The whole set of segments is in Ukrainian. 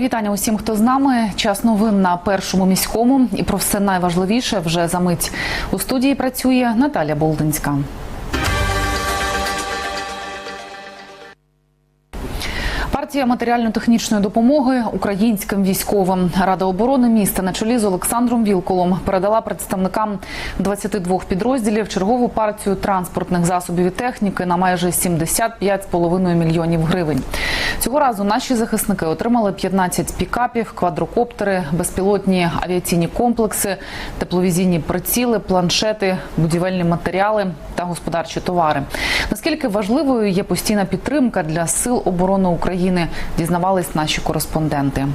Вітання усім, хто з нами. Час новин на першому міському. І про все найважливіше вже за мить у студії працює Наталя Болдинська. Партія матеріально-технічної допомоги українським військовим Рада оборони міста на чолі з Олександром Вілколом передала представникам 22 підрозділів чергову партію транспортних засобів і техніки на майже 75,5 мільйонів гривень. Цього разу наші захисники отримали 15 пікапів, квадрокоптери, безпілотні авіаційні комплекси, тепловізійні приціли, планшети, будівельні матеріали та господарчі товари. Наскільки важливою є постійна підтримка для сил оборони України, дізнавались наші кореспонденти.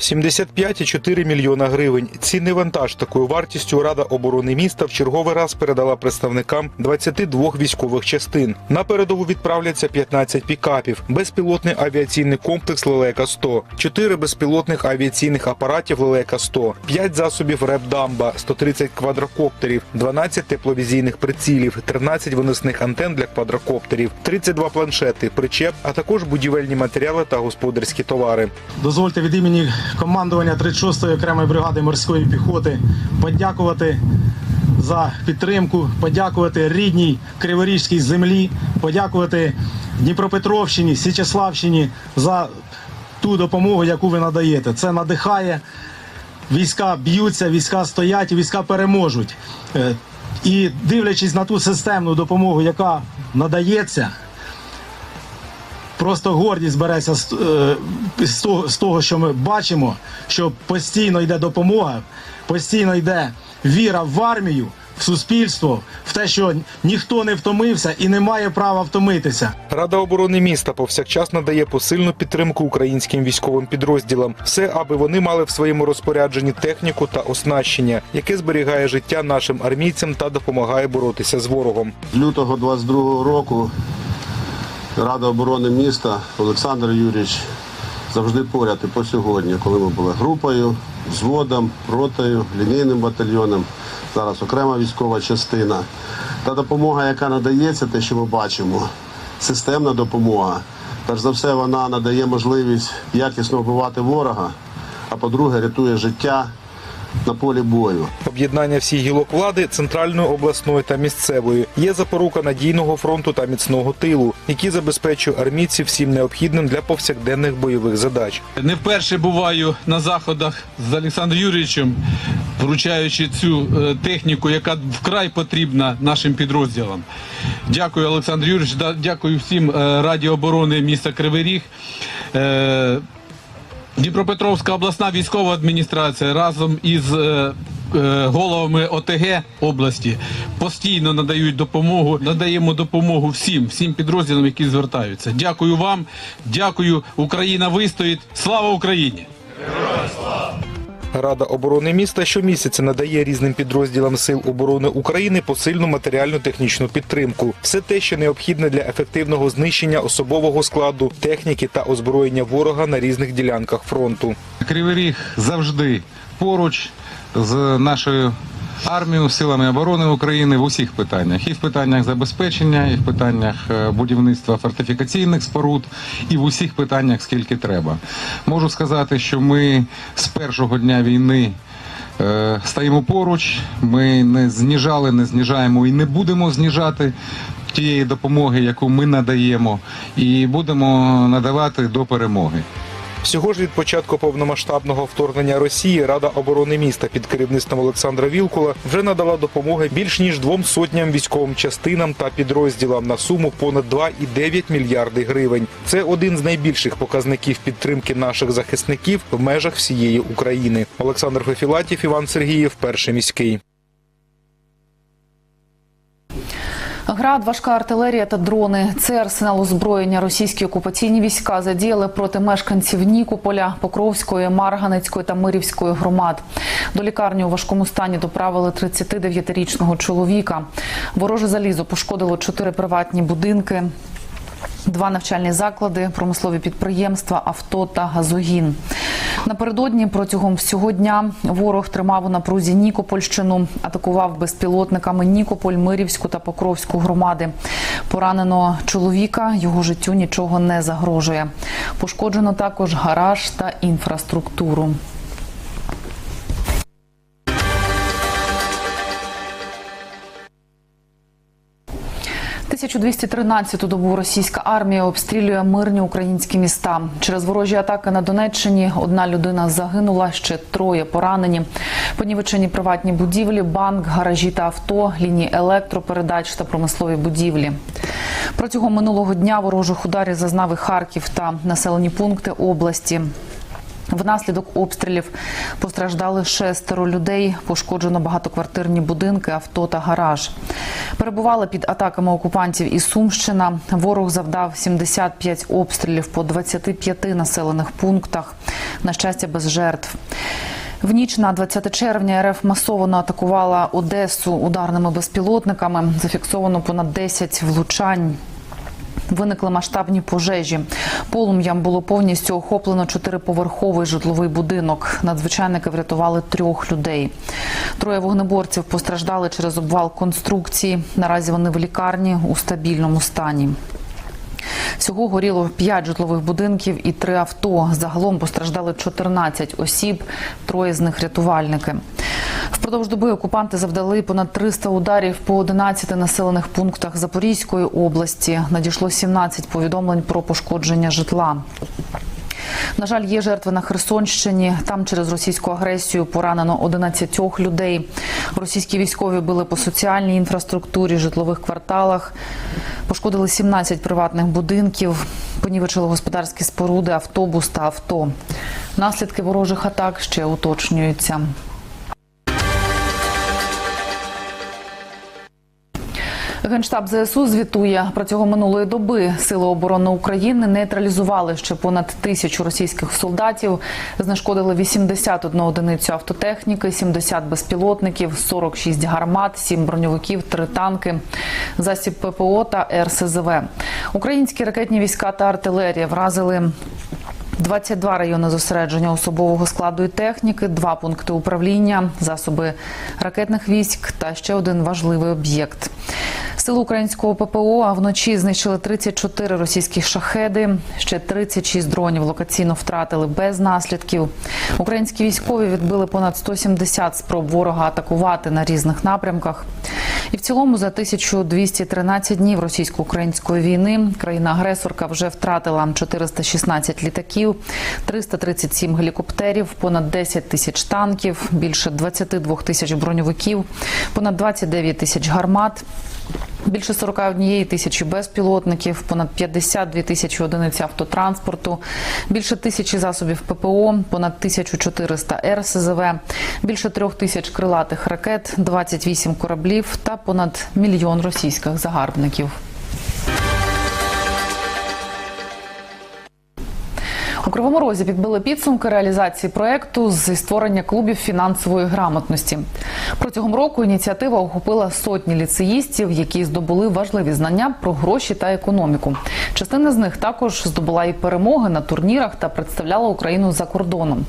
75,4 мільйона гривень. Цінний вантаж такою вартістю Рада оборони міста в черговий раз передала представникам 22 військових частин. На передову відправляться 15 пікапів, безпілотний авіаційний комплекс Лелека 100, 4 безпілотних авіаційних апаратів Лелека 100, 5 засобів РЕП Дамба, 130 квадрокоптерів, 12 тепловізійних прицілів, 13 виносних антен для квадрокоптерів, 32 планшети, причеп, а також будівельні матеріали та господарські товари. Дозвольте від імені командування 36-ї окремої бригади морської піхоти подякувати за підтримку, подякувати рідній Криворізькій землі, подякувати Дніпропетровщині, Січеславщині за ту допомогу, яку ви надаєте. Це надихає. Війська б'ються, війська стоять, війська переможуть. Е, І дивлячись на ту системну допомогу, яка надається, Просто гордість береться з, е, з того, з того, що ми бачимо, що постійно йде допомога, постійно йде віра в армію, в суспільство, в те, що ніхто не втомився і не має права втомитися. Рада оборони міста повсякчас надає посильну підтримку українським військовим підрозділам. Все, аби вони мали в своєму розпорядженні техніку та оснащення, яке зберігає життя нашим армійцям та допомагає боротися з ворогом. З лютого 22 року Рада оборони міста Олександр Юрійович завжди поряд і по сьогодні, коли ми були групою, взводом, ротою, лінійним батальйоном, зараз окрема військова частина. Та допомога, яка надається, те, що ми бачимо, системна допомога. Перш за все, вона надає можливість якісно вбивати ворога, а по-друге, рятує життя на полі бою. Об'єднання всіх гілок влади центральної, обласної та місцевої є запорука надійного фронту та міцного тилу, які забезпечує армійців всім необхідним для повсякденних бойових задач. Не вперше буваю на заходах з Олександром Юрійовичем, вручаючи цю е, техніку, яка вкрай потрібна нашим підрозділам. Дякую, Олександр Юрійович. Дякую всім е, Раді оборони міста Кривий Ріг. Дніпропетровська обласна військова адміністрація разом із е, е, головами ОТГ області постійно надають допомогу. Надаємо допомогу всім, всім підрозділам, які звертаються. Дякую вам, дякую. Україна вистоїть. Слава Україні! Рада оборони міста щомісяця надає різним підрозділам сил оборони України посильну матеріальну технічну підтримку. Все те, що необхідне для ефективного знищення особового складу, техніки та озброєння ворога на різних ділянках фронту. Кривий Ріг завжди поруч з нашою армією, силами оборони України в усіх питаннях. І в питаннях забезпечення, і в питаннях е, будівництва фортифікаційних споруд, і в усіх питаннях скільки треба. Можу сказати, що ми з першого дня війни. е, Стаємо поруч, ми не зніжали, не зніжаємо і не будемо зніжати тієї допомоги, яку ми надаємо, і будемо надавати до перемоги. Всього ж від початку повномасштабного вторгнення Росії Рада оборони міста під керівництвом Олександра Вілкула вже надала допомоги більш ніж двом сотням військовим частинам та підрозділам на суму понад 2,9 мільярди гривень. Це один з найбільших показників підтримки наших захисників в межах всієї України. Олександр Фефілатів, Іван Сергієв, перший міський. Град, важка артилерія та дрони. Це арсенал озброєння російські окупаційні війська задіяли проти мешканців Нікополя, Покровської, Марганецької та Мирівської громад. До лікарні у важкому стані доправили 39-річного чоловіка. Вороже залізо пошкодило чотири приватні будинки. Два навчальні заклади, промислові підприємства, авто та газогін. Напередодні протягом всього дня ворог тримав у напрузі Нікопольщину, атакував безпілотниками Нікополь, Мирівську та Покровську громади. Поранено чоловіка, його життю нічого не загрожує. Пошкоджено також гараж та інфраструктуру. – 1213-ту добу російська армія обстрілює мирні українські міста. Через ворожі атаки на Донеччині одна людина загинула, ще троє поранені. Понівечені приватні будівлі, банк, гаражі та авто, лінії електропередач та промислові будівлі. Протягом минулого дня ворожих ударів зазнав і Харків та населені пункти області. Внаслідок обстрілів постраждали шестеро людей. Пошкоджено багатоквартирні будинки, авто та гараж. Перебувала під атаками окупантів і Сумщина. Ворог завдав 75 обстрілів по 25 населених пунктах. На щастя, без жертв. В ніч на 20 червня РФ масово атакувала Одесу ударними безпілотниками. Зафіксовано понад 10 влучань. Виникли масштабні пожежі. Полум'ям було повністю охоплено чотириповерховий житловий будинок. Надзвичайники врятували трьох людей. Троє вогнеборців постраждали через обвал конструкції. Наразі вони в лікарні у стабільному стані. Всього горіло 5 житлових будинків і 3 авто. Загалом постраждали 14 осіб, троє з них рятувальники. Впродовж доби окупанти завдали понад 300 ударів по 11 населених пунктах Запорізької області. Надійшло 17 повідомлень про пошкодження житла. На жаль, є жертви на Херсонщині. Там через російську агресію поранено 11 людей. Російські військові били по соціальній інфраструктурі, житлових кварталах. Пошкодили 17 приватних будинків, понівечили господарські споруди, автобус та авто. Наслідки ворожих атак ще уточнюються. Генштаб ЗСУ звітує протягом минулої доби сили оборони України нейтралізували ще понад тисячу російських солдатів, знешкодили 81 одиницю автотехніки, 70 безпілотників, 46 гармат, 7 броньовиків, 3 танки, засіб ППО та РСЗВ. Українські ракетні війська та артилерія вразили 22 райони зосередження особового складу і техніки, два пункти управління, засоби ракетних військ та ще один важливий об'єкт. Сили українського ППО вночі знищили 34 російські шахеди, ще 36 дронів локаційно втратили без наслідків. Українські військові відбили понад 170 спроб ворога атакувати на різних напрямках. І в цілому за 1213 днів російсько-української війни країна-агресорка вже втратила 416 літаків, 337 гелікоптерів, понад 10 тисяч танків, більше 22 тисяч броньовиків, понад 29 тисяч гармат. Більше 41 тисячі безпілотників, понад 52 тисячі одиниць автотранспорту, більше тисячі засобів ППО, понад 1400 РСЗВ, більше трьох тисяч крилатих ракет, 28 кораблів та понад мільйон російських загарбників. Кривому Розі підбили підсумки реалізації проекту зі створення клубів фінансової грамотності. Протягом року ініціатива охопила сотні ліцеїстів, які здобули важливі знання про гроші та економіку. Частина з них також здобула і перемоги на турнірах та представляла Україну за кордоном.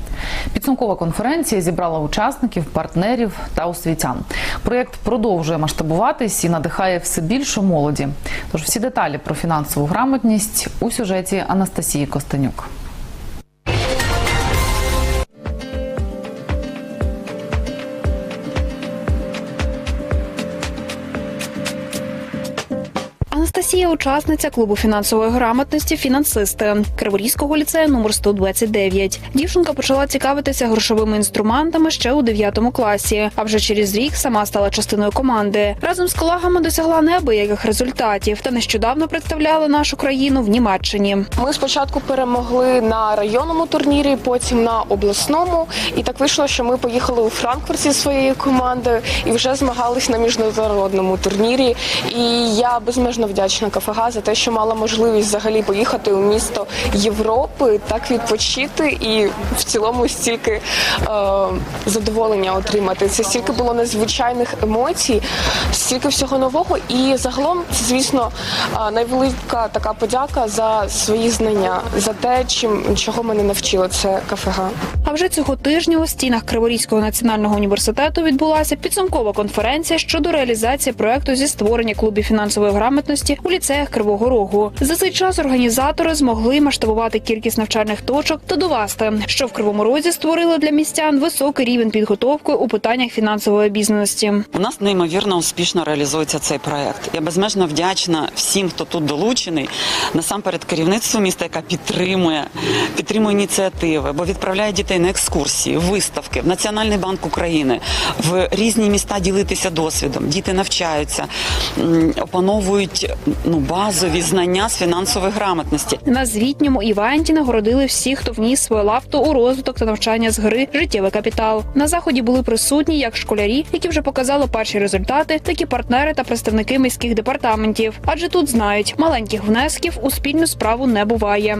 Підсумкова конференція зібрала учасників, партнерів та освітян. Проєкт продовжує масштабуватись і надихає все більше молоді. Тож всі деталі про фінансову грамотність у сюжеті Анастасії Костенюк. Анастасія учасниця клубу фінансової грамотності фінансисти Криворізького ліцею номер 129. Дівчинка почала цікавитися грошовими інструментами ще у 9 класі. А вже через рік сама стала частиною команди. Разом з колегами досягла неабияких результатів та нещодавно представляла нашу країну в Німеччині. Ми спочатку перемогли на районному турнірі, потім на обласному. І так вийшло, що ми поїхали у Франкфурт зі своєю командою і вже змагались на міжнародному турнірі. І я безмежно вдячна вдячна КФГ за те, що мала можливість взагалі поїхати у місто Європи, так відпочити і в цілому стільки е, задоволення отримати. Це стільки було незвичайних емоцій, стільки всього нового. І загалом, це, звісно, е, найвелика така подяка за свої знання, за те, чим чого мене навчило це КФГ. А вже цього тижня у стінах Криворізького національного університету відбулася підсумкова конференція щодо реалізації проекту зі створення клубів фінансової грамотності у ліцеях Кривого Рогу. За цей час організатори змогли масштабувати кількість навчальних точок та довести, що в Кривому Розі створили для містян високий рівень підготовки у питаннях фінансової обізнаності. У нас неймовірно успішно реалізується цей проект. Я безмежно вдячна всім, хто тут долучений. Насамперед керівництву міста, яка підтримує, підтримує ініціативи, бо відправляє дітей на екскурсії, виставки в Національний банк України, в різні міста ділитися досвідом. Діти навчаються, опановують ну базові знання з фінансової грамотності. На звітньому івенті нагородили всіх, хто вніс свою лапту у розвиток та навчання з гри Життєвий капітал. На заході були присутні як школярі, які вже показали перші результати, так і партнери та представники міських департаментів. Адже тут знають, маленьких внесків у спільну справу не буває.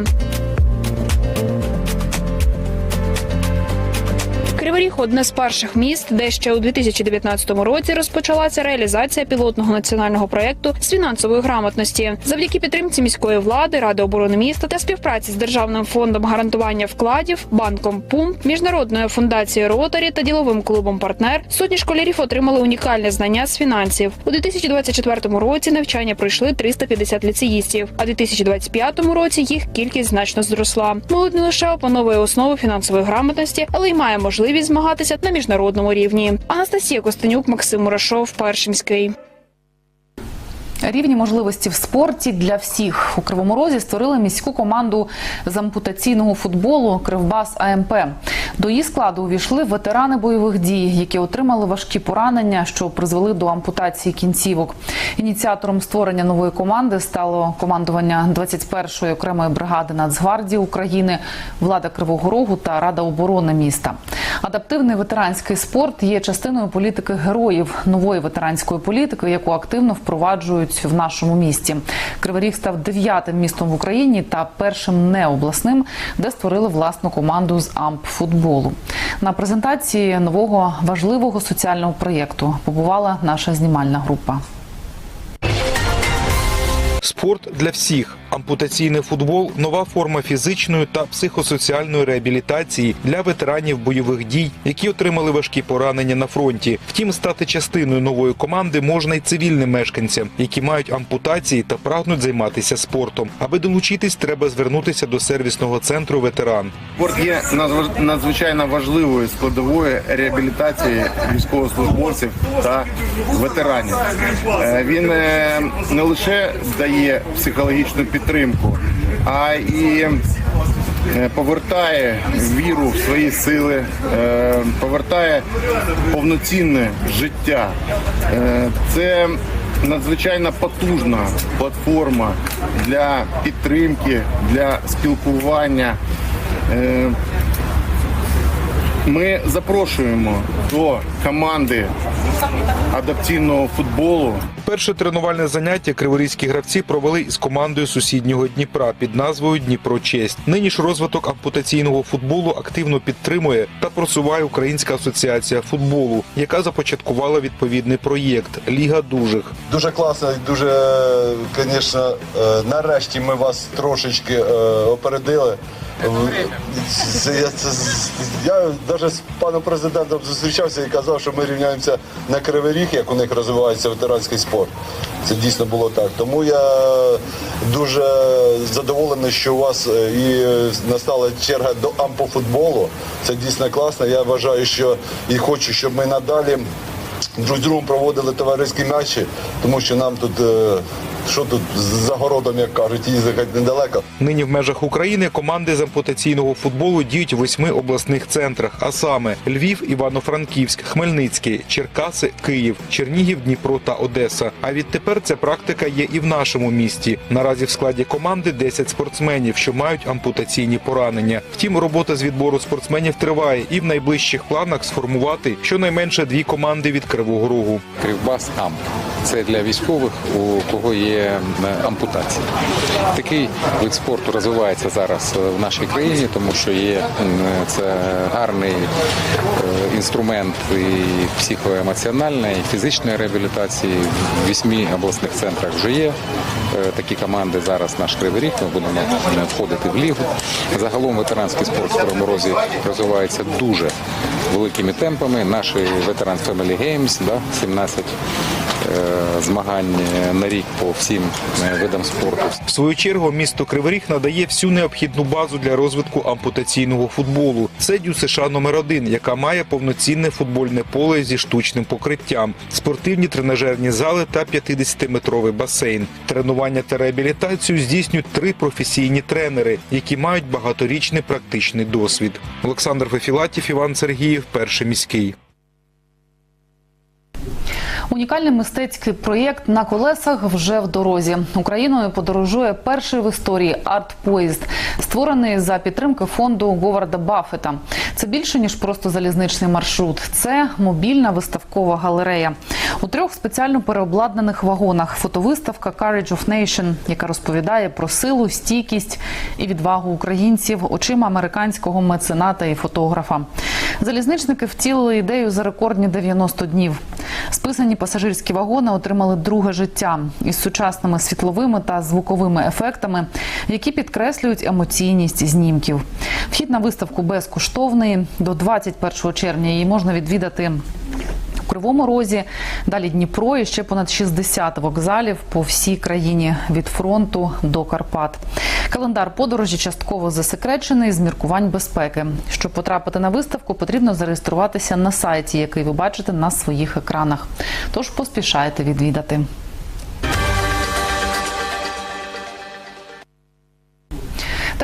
Кривий Ріг – одне з перших міст, де ще у 2019 році розпочалася реалізація пілотного національного проєкту з фінансової грамотності. Завдяки підтримці міської влади, ради оборони міста та співпраці з державним фондом гарантування вкладів, банком ПУМ, міжнародною фундацією Ротарі та діловим клубом Партнер сотні школярів отримали унікальне знання з фінансів. У 2024 році навчання пройшли 350 ліцеїстів, а у 2025 році їх кількість значно зросла. Молодь не лише опановує основи фінансової грамотності, але й має можливість змагатися на міжнародному рівні. Анастасія Костенюк, Максим Мурашов, Першимський. Рівні можливості в спорті для всіх у Кривому Розі створили міську команду з ампутаційного футболу Кривбас АМП. До її складу увійшли ветерани бойових дій, які отримали важкі поранення, що призвели до ампутації кінцівок. Ініціатором створення нової команди стало командування 21-ї окремої бригади Нацгвардії України, влада Кривого Рогу та Рада оборони міста. Адаптивний ветеранський спорт є частиною політики героїв нової ветеранської політики, яку активно впроваджують в нашому місті. Кривий Ріг став дев'ятим містом в Україні та першим необласним, де створили власну команду з ампфутболу. На презентації нового важливого соціального проєкту побувала наша знімальна група. Спорт для всіх. Ампутаційний футбол нова форма фізичної та психосоціальної реабілітації для ветеранів бойових дій, які отримали важкі поранення на фронті. Втім, стати частиною нової команди можна й цивільним мешканцям, які мають ампутації та прагнуть займатися спортом. Аби долучитись, треба звернутися до сервісного центру ветеран. Спорт є надзвичайно важливою складовою реабілітації військовослужбовців та ветеранів. Е, Він е, не лише дає психологічну підтримку, а і е, повертає віру в свої сили, е, повертає повноцінне життя. Е, Це надзвичайно потужна платформа для підтримки, для спілкування. Ми запрошуємо до команди адаптивного футболу Перше тренувальне заняття криворізькі гравці провели із командою сусіднього Дніпра під назвою Дніпро Честь. Нині ж розвиток ампутаційного футболу активно підтримує та просуває Українська асоціація футболу, яка започаткувала відповідний проєкт Ліга дужих. Дуже класно, і дуже, звісно, нарешті ми вас трошечки е, опередили. Я, я навіть з паном президентом зустрічався і казав, що ми рівняємося на Кривий Ріг, як у них розвивається ветеранський спорт. Це дійсно було так. Тому я дуже задоволений, що у вас е, і настала черга до ампофутболу. Це дійсно класно. Я вважаю, що і хочу, щоб ми надалі друг з другом проводили товариські матчі, тому що нам тут, е, що тут за городом, як кажуть, їздити недалеко. Нині в межах України команди з ампутаційного футболу діють у восьми обласних центрах, а саме Львів, Івано-Франківськ, Хмельницький, Черкаси, Київ, Чернігів, Дніпро та Одеса. А відтепер ця практика є і в нашому місті. Наразі в складі команди 10 спортсменів, що мають ампутаційні поранення. Втім, робота з відбору спортсменів триває, і в найближчих планах сформувати щонайменше дві команди від Кривого Рогу. Кривбас Амп. Це для військових, у кого є є ампутація. Такий вид спорту розвивається зараз е, в нашій країні, тому що є це гарний е, інструмент і психоемоціональної, і фізичної реабілітації. В вісьми обласних центрах вже є е, такі команди. Зараз наш Кривий Ріг, ми будемо входити в лігу. Загалом ветеранський спорт в Кривому Розі розвивається дуже великими темпами. Наші ветеран Family Games, да, 17 е, змагань на рік по всім е, видам спорту. В свою чергу місто Кривий надає всю необхідну базу для розвитку ампутаційного футболу. Це Дю США номер 1 яка має повноцінне футбольне поле зі штучним покриттям, спортивні тренажерні зали та 50-метровий басейн. Тренування та реабілітацію здійснюють три професійні тренери, які мають багаторічний практичний досвід. Олександр Фефілатів, Іван Сергіїв, перший міський. Унікальний мистецький проєкт на колесах вже в дорозі. Україною подорожує перший в історії арт-поїзд, створений за підтримки фонду Говарда Баффета. Це більше ніж просто залізничний маршрут. Це мобільна виставкова галерея. У трьох спеціально переобладнаних вагонах фотовиставка Courage of Nation, яка розповідає про силу, стійкість і відвагу українців очима американського мецената і фотографа. Залізничники втілили ідею за рекордні 90 днів. Списані пасажирські вагони отримали друге життя із сучасними світловими та звуковими ефектами, які підкреслюють емоційність знімків. Вхід на виставку безкоштовний. До 21 червня її можна відвідати у Кривому Розі, далі Дніпро і ще понад 60 вокзалів по всій країні від фронту до Карпат. Календар подорожі частково засекречений з міркувань безпеки. Щоб потрапити на виставку, потрібно зареєструватися на сайті, який ви бачите на своїх екранах. Тож поспішайте відвідати.